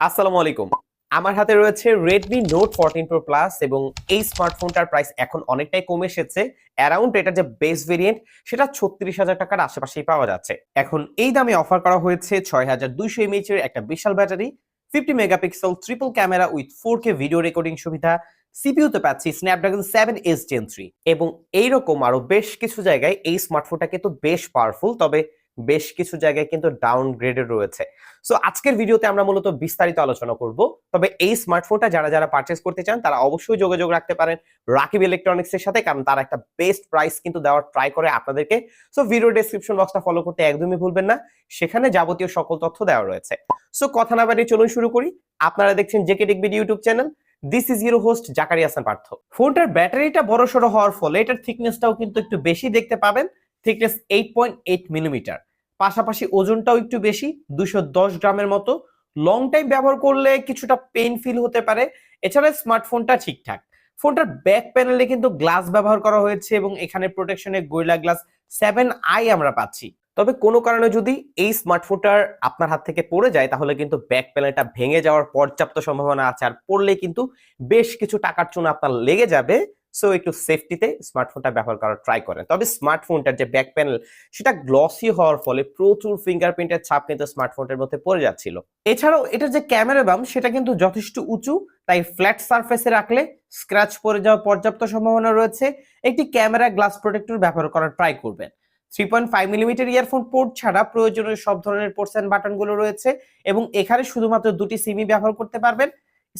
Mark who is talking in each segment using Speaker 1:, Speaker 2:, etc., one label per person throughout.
Speaker 1: আসসালামু আলাইকুম। আমার হাতে রয়েছে Redmi note fourteen pro plus এবং এই স্মার্টফোনটার প্রাইস এখন অনেকটাই কমে এসেছে। অ্যারাউন্ড এটার যে বেস ভেরিয়েন্ট সেটা ছত্রিশ হাজার টাকার আশেপাশেই পাওয়া যাচ্ছে। এখন এই দামে অফার করা হয়েছে ছয় হাজার দুইশো এমএইচ এর একটা বিশাল battery fifty megapixel triple camera with four K video recording সুবিধা সিপিইউতে পাচ্ছি Snapdragon seven S gen three এবং এইরকম আরও বেশ কিছু জায়গায় এই স্মার্টফোনটা কিন্তু বেশ পাওয়ারফুল তবে বেশ কিছু জায়গায় কিন্তু ডাউনগ্রেডেড রয়েছে। সো আজকের ভিডিওতে আমরা মূলত বিস্তারিত আলোচনা করব। তবে এই স্মার্টফোনটা যারা যারা পারচেস করতে চান, তারা অবশ্যই যোগাযোগ রাখতে পারেন রাকিব ইলেকট্রনিক্স এর সাথে, কারণ তারা একটা বেস্ট প্রাইস কিন্তু দেওয়ার ট্রাই করে আপনাদেরকে। সো ভিডিও ডেসক্রিপশন বক্সটা ফলো করতে একদমই ভুলবেন না। সেখানে যাবতীয় সকল তথ্য দেওয়া রয়েছে। সো কথা না বাড়িয়ে চলুন শুরু করি। আপনারা দেখছেন JK TechBD YouTube channel this is your host Zakari Hasan Partho. ফোনটার ব্যাটারিটা বড় সড়ো হওয়ার ফলে এটার থিকনেসটাও কিন্তু একটু বেশি দেখতে পাবেন। Thickness eight point eight millimetre পাশাপাশি ওজনটাও একটু বেশি দুশো দশ গ্রামের মতো। লং টাইম ব্যবহার করলে কিছুটা পেন ফিল হতে পারে। এছাড়া স্মার্টফোনটা ঠিকঠাক। ফোনটার ব্যাক প্যানেলে কিন্তু গ্লাস ব্যবহার করা হয়েছে এবং এখানে প্রোটেকশনে গোরিলা গ্লাস সেভেন আই আমরা পাচ্ছি। তবে কোনো কারণে যদি এই স্মার্টফোনটার আপনার হাত থেকে পড়ে যায়, তাহলে কিন্তু ব্যাক প্যানেলটা ভেঙে যাওয়ার পর্যাপ্ত সম্ভাবনা আছে। আর পড়লে কিন্তু বেশ কিছু টাকার চুন আপনার লেগে যাবে। সো একটু সেফটিতে স্মার্টফোনটা ব্যবহার করার ট্রাই করেন। তবে স্মার্টফোনটার যে ব্যাক প্যানেল সেটা গ্লসি হওয়ার ফলে প্রচুর ফিঙ্গারপ্রিন্টের ছাপ কিন্তু স্মার্টফোনটার মধ্যে পড়ে যাচ্ছিল। এছাড়াও এটার যে ক্যামেরা বাম সেটা কিন্তু যথেষ্ট উঁচু, তাই ফ্ল্যাট সারফেসে রাখলে স্ক্র্যাচ পড়ে যাওয়ার পর্যাপ্ত সম্ভাবনা রয়েছে। একটি ক্যামেরা গ্লাস প্রোটেক্টর ব্যবহার করার ট্রাই করবেন। Three point five millimetre earphone port ছাড়া প্রয়োজনীয় সব ধরনের পোর্টস অ্যান্ড বাটনগুলো রয়েছে এবং এখানে শুধুমাত্র দুটি সিমই ব্যবহার করতে পারবেন।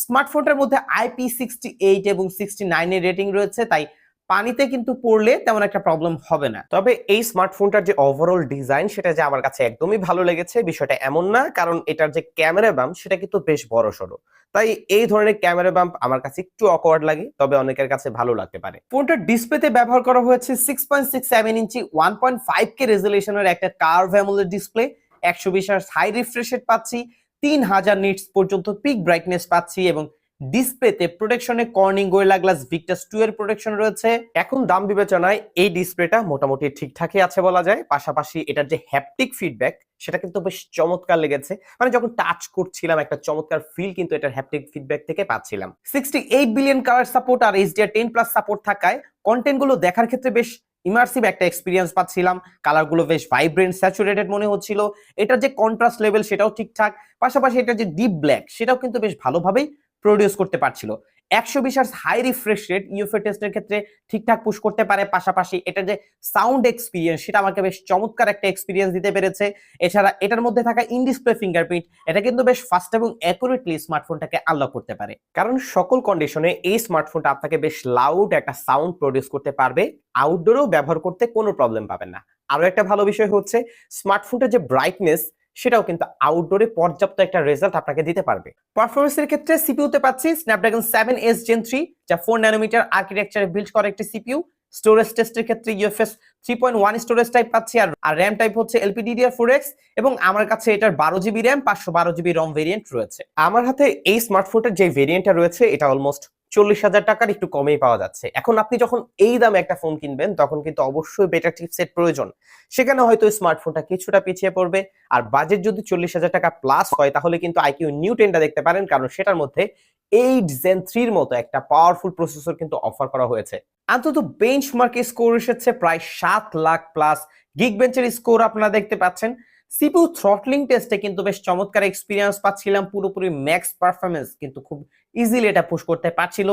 Speaker 1: স্মার্টফোনটার মধ্যে আইপি সিক্সটি এইট এবং সিক্সটি নাইনের রেটিং রয়েছে তাই পানিতে কিন্তু পড়লে তেমন একটা প্রবলেম হবে না। তবে এই স্মার্টফোনটার যে ওভারঅল ডিজাইন সেটা যে আমার কাছে একদমই ভালো লেগেছে বিষয়টা এমন না কারণ এটার যে ক্যামেরা বাম্প সেটা কিন্তু বেশ বড় সড়ো তাই এই ধরনের ক্যামেরা বাম্প আমার কাছে একটু অকওয়ার্ড লাগে তবে অনেকের কাছে ভালো লাগতে পারে। ফোনটার ডিসপ্লেতে ব্যবহার করা হয়েছে six point six seven inch one point five K রেজুলেশনের একটা কার্ভ অ্যামোলেড ডিসপ্লে একশো বিশ হাই রিফ্রেশ রেট পাচ্ছি তিন হাজার নিটস পর্যন্ত পিক ব্রাইটনেস পাচ্ছি এবং ডিসপ্লেতে প্রোটেকশনে Corning Gorilla glass Victus two এর প্রোটেকশন রয়েছে। এখন দাম বিবেচনায় এই ডিসপ্লেটা মোটামুটি ঠিকঠাকই আছে বলা যায়। পাশাপাশি এটার যে হ্যাপটিক ফিডব্যাক সেটা কিন্তু বেশ চমৎকার লেগেছে। মানে যখন টাচ করছিলাম, একটা চমৎকার ফিল কিন্তু এটার হ্যাপটিক ফিডব্যাক থেকে পাচ্ছিলাম। Sixty eight billion colour support আর এইচডিআর টেন প্লাস সাপোর্ট থাকায় কন্টেন্টগুলো দেখার ক্ষেত্রে বেশ ইমার্সিভ একটা এক্সপিরিয়েন্স পাচ্ছিলাম। কালারগুলো বেশ ভাইব্রেন্ট স্যাচুরেটেড মনে হচ্ছিল। এটার যে কন্ট্রাস্ট লেভেল সেটাও ঠিকঠাক। পাশাপাশি এটা যে ডিপ ব্ল্যাক সেটাও কিন্তু বেশ ভালোভাবেই প্রডিউস করতে পারছিল। একশো বিশ হাই রিফ্রেশ রেট ইউএফএ টেস্টের ক্ষেত্রে ঠিকঠাক পুশ করতে পারে। পাশাপাশি এটা যে সাউন্ড এক্সপিরিয়েন্স সেটা আমাকে বেশ চমৎকার একটা এক্সপিরিয়েন্স দিতে পেরেছে। এছাড়া এটার মধ্যে থাকা ইন ডিসপ্লে ফিঙ্গারপ্রিন্ট এটা কিন্তু বেশ ফাস্ট এবং অ্যাকুরেটলি স্মার্টফোনটাকে আনলক করতে পারে। কারণ সকল কন্ডিশনে এই স্মার্টফোনটা আপনাকে বেশ লাউড একটা সাউন্ড প্রডিউস করতে পারবে। আউটডোরেও ব্যবহার করতে কোনো প্রবলেম পাবেন না। আরও একটা ভালো বিষয় হচ্ছে স্মার্টফোনটার যে ব্রাইটনেস সেটাও কিন্তু আউটডোরে পর্যাপ্ত একটা রেজাল্ট আপনাকে দিতে পারবে। পারফরমেন্সের ক্ষেত্রে সিপিউতে পাচ্ছি Snapdragon seven S gen three যা ফোর ন্যানোমিটার আর্কিটেকচারে বিল্ড করা একটি সিপিইউ স্টোরেজ টেস্টের ক্ষেত্রে UFS three point one storage type পাচ্ছি, আর আর র্যাম টাইপ হচ্ছে এলপিডিডিআর ফোর এক্স এবং আমার কাছে এটার বারো জিবি র্যাম পাঁচশো বারো জিবি রম ভেরিয়েন্ট রয়েছে। আমার হাতে এই স্মার্টফোনটার যে ভেরিয়েন্টটা রয়েছে, এটা অলমোস্ট চল্লিশ হাজার টাকার একটু কমেই পাওয়া যাচ্ছে। এখন আপনি যখন এই দামে একটা ফোন কিনবেন, তখন কিন্তু অবশ্যই বেটার চিপসেট প্রয়োজন। সেখানে হয়তো স্মার্টফোনটা কিছুটা পিছিয়ে পড়বে, আর বাজেট যদি চল্লিশ হাজার টাকা প্লাস হয়, তাহলে কিন্তু আইকিউ নিউ টেনটা দেখতে পারেন, কারণ সেটার মধ্যে এইট জেন থ্রির মতো একটা পাওয়ারফুল প্রসেসর কিন্তু অফার করা হয়েছে। অন্তত বেঞ্চ মার্কে স্কোর এসেছে প্রায় সাত লাখ প্লাস গিগ বেঞ্চের স্কোর আপনারা দেখতে পাচ্ছেন। সিপিউ থ্রটলিং টেস্টে কিন্তু বেশ চমৎকার এক্সপিরিয়েন্স পাচ্ছিলাম। পুরোপুরি ম্যাক্স পারফরমেন্স কিন্তু খুব ইজিলি এটা পুশ করতে পারছিল।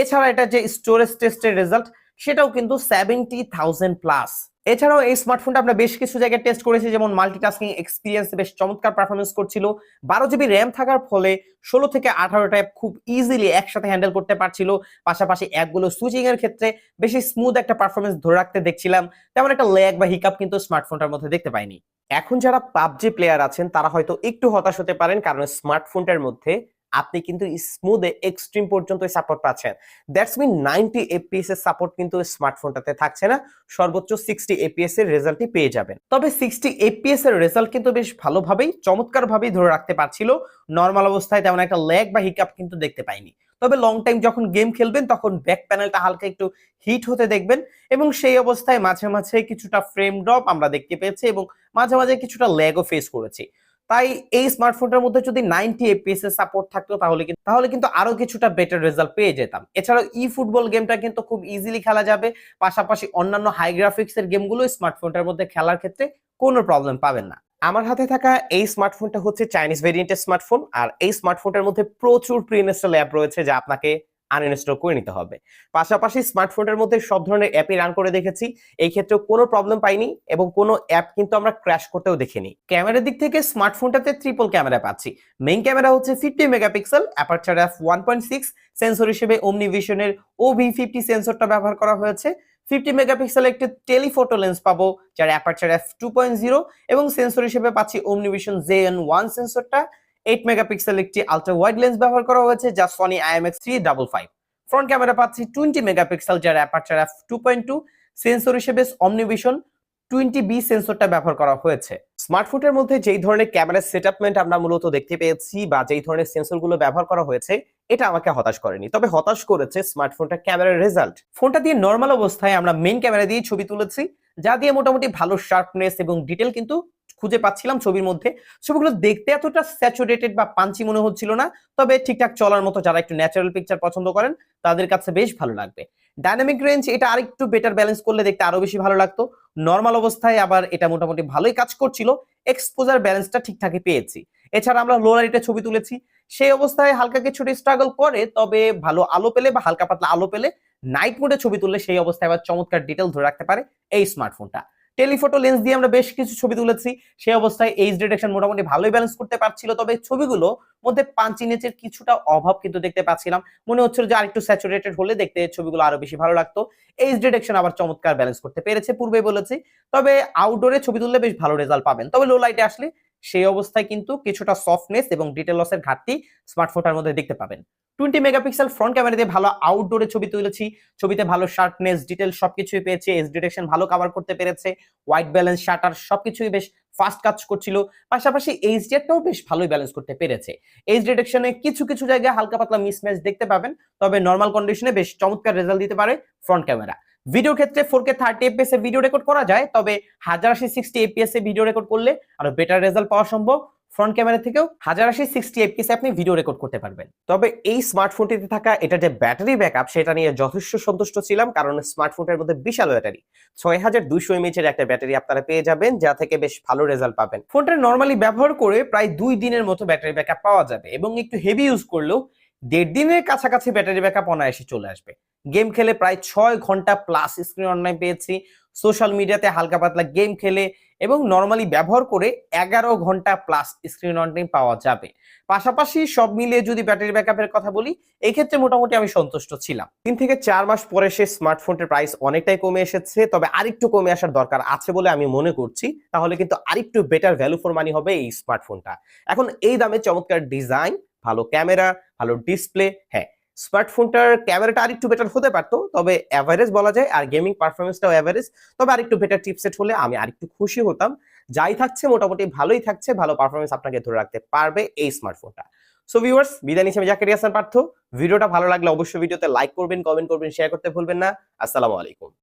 Speaker 1: এছাড়া এটা যে স্টোরেজ টেস্টের রেজাল্ট সেটাও কিন্তু সেভেন্টি থাউজেন্ড প্লাস এছাড়াও এই স্মার্টফোনটা আমরা বেশ কিছু জায়গায় টেস্ট করেছি, যেমন মাল্টিটাস্কিং এক্সপিরিয়েন্স বেশ চমৎকার পারফরমেন্স করছিল। বারো জিবি র্যাম থাকার ফলে ষোলো থেকে আঠারোটা অ্যাপ খুব ইজিলি একসাথে হ্যান্ডেল করতে পারছিল। পাশাপাশি অ্যাপগুলো সুইচিং এর ক্ষেত্রে বেশি স্মুথ একটা পারফরমেন্স ধরে রাখতে দেখছিলাম। তেমন একটা ল্যাগ বা হিকাপ কিন্তু স্মার্টফোনটার মধ্যে দেখতে পাইনি। এখন যারা পাবজি প্লেয়ার আছেন, তারা হয়তো একটু হতাশ হতে পারেন, কারণ স্মার্টফোনটার মধ্যে আপনি কিন্তু স্মুথে এক্সট্রিম পর্যন্ত সাপোর্ট পাচ্ছেন। দ্যাটস মিন নাইনটি এপিএস এর সাপোর্ট কিন্তু স্মার্টফোনটাতে থাকছে না। সর্বোচ্চ সিক্সটি এপিএস এর রেজাল্টই পেয়ে যাবেন। তবে সিক্সটি এপিএস এর রেজাল্ট কিন্তু বেশ ভালোভাবেই চমৎকার ভাবেই ধরে রাখতে পারছিল। নর্মাল অবস্থায় তেমন একটা ল্যাগ বা হিকাপ কিন্তু দেখতে পাইনি। তবে লং টাইম যখন গেম খেলবেন, তখন ব্যাক প্যানেলটা হালকা একটু হিট হতে দেখবেন এবং সেই অবস্থায় মাঝে মাঝে কিছুটা ফ্রেম ড্রপ আমরা দেখতে পেয়েছি এবং মাঝে মাঝে কিছুটা ল্যাগও ফেস করেছি। তাই এই স্মার্টফোনটার মধ্যে যদি নাইনটি এপিএস এর সাপোর্ট থাকতো তাহলে কিন্তু তাহলে কিন্তু আরও কিছুটা বেটার রেজাল্ট পেয়ে যেতাম। এছাড়াও ই ফুটবল গেমটা কিন্তু খুব ইজিলি খেলা যাবে। পাশাপাশি অন্যান্য হাই গ্রাফিক্স এর গেমগুলো স্মার্টফোনটার মধ্যে খেলার ক্ষেত্রে কোনো প্রবলেম পাবেন না। আমার হাতে থাকা এই স্মার্টফোনটা হচ্ছে চাইনিজ ভেরিয়েন্টের স্মার্টফোন আর এই স্মার্টফোনটার মধ্যে প্রচুর প্রি ইনস্টল অ্যাপ রয়েছে যা আপনাকে আনইনস্টল করে নিতে হবে। পাশাপাশি স্মার্টফোনের মধ্যে সব ধরনের অ্যাপই রান করে দেখেছি। এই ক্ষেত্রে কোনো প্রবলেম পাইনি এবং কোনো অ্যাপ কিন্তু আমরা ক্র্যাশ করতেও দেখিনি। ক্যামেরার দিক থেকে স্মার্টফোনটাতে ট্রিপল ক্যামেরা পাচ্ছি। মেইন ক্যামেরা হচ্ছে fifty megapixel aperture F one point six sensor হিসেবে ওমনি ভিশনের ও ভি ফিফটি সেন্সরটা ব্যবহার করা হয়েছে। ফিফটি মেগাপিক্সেল একটি টেলিফোটো লেন্স পাবো, যার aperture F two point zero এবং সেন্সর হিসেবে পাচ্ছি ওমনিভিশন জে এন ওয়ান সেন্সরটা এইট মেগাপিক্সেল একটি আলট্রা ওয়াইড লেন্স ব্যবহার করা হয়েছে, যা Sony IMX three double five front camera পাচ্ছি টোয়েন্টি মেগাপিক্সেল যার aperture F two point two sensor হিসেবে অমনিভিশন টোয়েন্টি বি সেন্সরটা ব্যবহার করা হয়েছে। স্মার্টফোনের মধ্যে যেই ধরনের ক্যামেরা সেটআপমেন্ট আমরা মূলত দেখতে পেয়েছি বা যেই ধরনের সেন্সরগুলো ব্যবহার করা হয়েছে, এটা আমাকে হতাশ করেনি। তবে হতাশ করেছে স্মার্টফোনটা ক্যামেরার রেজাল্ট ফোনটা দিয়ে নর্মাল অবস্থায় আমরা মেইন ক্যামেরা দিয়ে ছবি তুলেছি, যা দিয়ে মোটামুটি ভালো শার্পনেস এবং ডিটেল কিন্তু খুঁজে পাচ্ছিলাম ছবির মধ্যে। ছবিগুলো দেখতে এতটা স্যাচুরেটেড বা পাঞ্চি মনে হচ্ছিল না, তবে ঠিকঠাক চলার মতো যারা একটু ন্যাচারাল পিকচার পছন্দ করেন, তাদের কাছে বেশ ভালো লাগবে। ডাইনামিক রেঞ্জ এটা আরেকটু বেটার ব্যালেন্স করলে দেখতে আরও বেশি ভালো লাগতো। নর্মাল অবস্থায় আবার এটা মোটামুটি ভালোই কাজ করছিল এক্সপোজার ব্যালেন্সটা ঠিকঠাকই পেয়েছি। এছাড়া আমরা লো ছবি তুলেছি। সেই অবস্থায় হালকা কিছুটা স্ট্রাগল করে, তবে ভালো আলো পেলে বা হালকা পাতলা আলো পেলে নাইট মোডে ছবি তুললে সেই অবস্থায় আবার চমৎকার ডিটেল ধরে রাখতে পারে এই স্মার্টফোনটা টেলিফটো লেন্স দিয়ে আমরা বেশ কিছু ছবি তুলেছি। সেই অবস্থায় এইচ ডিটেকশন মোটামুটি ভালোই ব্যালেন্স করতে পারছিল। তবে ছবিগুলো মধ্যে পাঁচ ইঞ্চের কিছুটা অভাব কিন্তু দেখতে পাচ্ছিলাম। মনে হচ্ছিল যে আরেকটু স্যাচুরেটেড হলে দেখতে ছবিগুলো আরও বেশি ভালো লাগতো। এইচ ডিটেকশন আবার চমৎকার ব্যালেন্স করতে পেরেছে পূর্বে বলেছি। তবে আউটডোরে ছবি তুললে বেশ ভালো রেজাল্ট পাবেন। তবে লো লাইটে আসলে সেই অবস্থায় কিন্তু কিছুটা সফটনেস এবং ডিটেল লসের ঘাটতি স্মার্টফোনটার মধ্যে দেখতে পাবেন। টোয়েন্টি মেগাপিক্সেল ফ্রন্ট ক্যামেরা দিয়ে ভালো আউটডোরে ছবি তুলেছি। ছবিতে ভালো শার্পনেস ডিটেল সবকিছুই পেয়েছে এস ডিটেকশন ভালো কভার করতে পেরেছে হোয়াইট ব্যালেন্স শাটার সবকিছুই বেশ ফাস্ট কাজ করছিল। পাশাপাশি এইচ এইচডিআরটাও বেশ ভালোই ব্যালেন্স করতে পেরেছে। এইচ ডিটেকশনে কিছু কিছু জায়গায় হালকা পাতলা মিসম্যাচ দেখতে পাবেন, তবে নর্মাল কন্ডিশনে বেশ চমৎকার রেজাল্ট দিতে পারে ফ্রন্ট ক্যামেরা ভিডিও ক্ষেত্রে ফোর কে থার্টি এফপিএস এ ভিডিও রেকর্ড করা যায়, তবে হাজার আশি সিক্সটি এফপিএস এ ভিডিও রেকর্ড করলে আরও বেটার রেজাল্ট পাওয়া সম্ভব। ফ্রন্ট ক্যামেরা থেকেও হাজার আশি সিক্সটি এফপিএস আপনি ভিডিও রেকর্ড করতে পারবেন। তবে এই স্মার্টফোনটিতে থাকা এটা যে ব্যাটারি ব্যাকআপ সেটা নিয়ে যথেষ্ট সন্তুষ্ট ছিলাম, কারণ স্মার্টফোনটার মধ্যে বিশাল ব্যাটারি ছয় হাজার দুইশো এমএচ এর একটা ব্যাটারি আপনারা পেয়ে যাবেন, যা থেকে বেশ ভালো রেজাল্ট পাবেন। ফোনটা নর্মালি ব্যবহার করে প্রায় দুই দিনের মতো ব্যাটারি ব্যাকআপ পাওয়া যাবে, এবং একটু হেভি ইউজ করলেও দেড় দিনের কাছাকাছি ব্যাটারি ব্যাকআপ অনায়াসে চলে আসবে। গেম খেলে প্রায় ছয় ঘণ্টা প্লাস স্ক্রিন অনলাইন পেয়েছি। সোশ্যাল মিডিয়াতে হালকা পাতলা গেম খেলে এবং নর্মালি ব্যবহার করে এগারো ঘণ্টা প্লাস স্ক্রিন অন টাইম পাওয়া যাবে। পাশাপাশি সব মিলিয়ে যদি ব্যাটারি ব্যাকআপের কথা বলি এই ক্ষেত্রে মোটামুটি আমি সন্তুষ্ট ছিলাম। তিন থেকে চার মাস পরে সে স্মার্টফোনটির প্রাইস অনেকটাই কমে এসেছে, তবে আরেকটু কমে আসার দরকার আছে বলে আমি মনে করছি। তাহলে কিন্তু আরেকটু বেটার ভ্যালু ফর মানি হবে এই স্মার্টফোনটা এখন এই দামে চমৎকার ডিজাইন ভালো ক্যামেরা ভালো ডিসপ্লে হ্যাঁ স্মার্টফোনটার ক্যামেরাটা আরেকটু বেটার হতে পারতো, তবে অ্যাভারেজ বলা যায়, আর গেমিং পারফরমেন্সটাও অ্যাভারেজ তবে আরেকটু বেটার চিপসেট হলে আমি আরেকটু খুশি হতাম। যাই থাকছে, মোটামুটি ভালোই থাকছে, ভালো পারফরমেন্স আপনাকে ধরে রাখতে পারবে এই স্মার্টফোনটা সো ভিউয়ার্স বিদায় নিচ্ছি আমি জাকির হাসান পার্থ। ভিডিওটা ভালো লাগলে অবশ্যই ভিডিওতে লাইক করবেন কমেন্ট করবেন শেয়ার করতে ভুলবেন না। আসসালামু আলাইকুম।